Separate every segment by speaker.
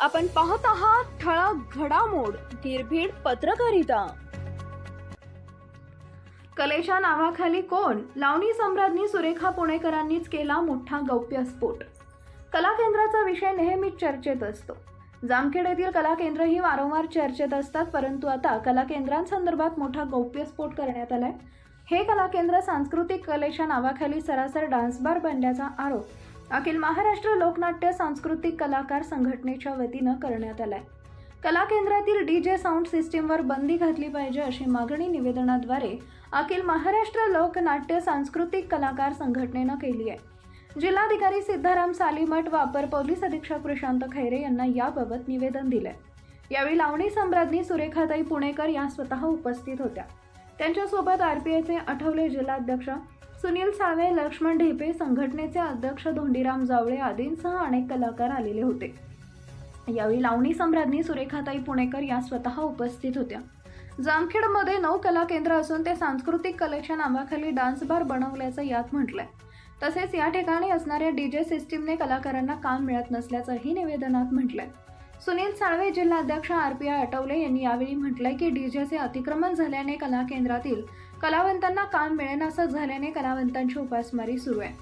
Speaker 1: आपण पाहत आहात ठळक घडामोड निर्भीड पत्रकारिता. कलेच्या नावाखाली कोण? लावणी सम्राज्ञी सुरेखा पुणेकरांनीच केला मोठा गौप्यस्फोट. कला केंद्राचा विषय नेहमीच चर्चेत असतो. जामखेड येथील कला केंद्र ही वारंवार चर्चेत असतात परंतु आता कला केंद्रांसंदर्भात मोठा गौप्यस्फोट करण्यात आलाय. हे कला केंद्र सांस्कृतिक कलेच्या नावाखाली सरासर डान्स बार बनल्याचा आरोप अखिल महाराष्ट्र लोकनाट्य सांस्कृतिक कलाकार संघटनेच्या वतीनं करण्यात आलाय. कला केंद्रातील डी जे साऊंड सिस्टीमवर बंदी घातली पाहिजे अशी मागणी निवेदनाद्वारे अखिल महाराष्ट्र लोकनाट्य सांस्कृतिक कलाकार संघटनेनं केली आहे. जिल्हाधिकारी सिद्धाराम सालीमठ वापर पोलीस अधीक्षक प्रशांत खैरे यांना याबाबत निवेदन दिलंय. यावेळी लावणी सम्राज्ञी सुरेखाताई पुणेकर या स्वतः उपस्थित होत्या. त्यांच्यासोबत आर पी एचे आठवले जिल्हाध्यक्ष सुनील सावे लक्ष्मण ढेपे संघटनेचे अध्यक्ष धोंडीराम जावळे आदींसह अनेक कलाकार आलेले होते. यावेळी लावणी सम्राज्ञी सुरेखाताई पुणेकर या स्वतः उपस्थित होत्या. जामखेडमध्ये नऊ कला केंद्र असून ते सांस्कृतिक कलेच्या नावाखाली डान्स बार बनवल्याचं यात म्हटलंय. तसेच या ठिकाणी असणाऱ्या डीजे सिस्टीमने कलाकारांना काम मिळत नसल्याचंही निवेदनात म्हटलंय. सुनील साळवे जिल्हाध्यक्ष आर पी आय आठवले यांनी यावेळी म्हटलंय की डीजेचे अतिक्रमण झाल्याने कला केंद्रातील कलावंतांना काम मिळेनासं झाल्याने कलावंतांची उपासमारी सुरू आहे.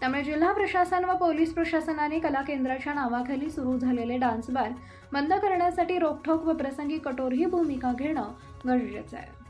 Speaker 1: त्यामुळे जिल्हा प्रशासन व पोलीस प्रशासनाने कला केंद्राच्या नावाखाली सुरू झालेले डान्स बार बंद करण्यासाठी रोखोक व प्रसंगी कठोर ही भूमिका घेणं गरजेचं आहे.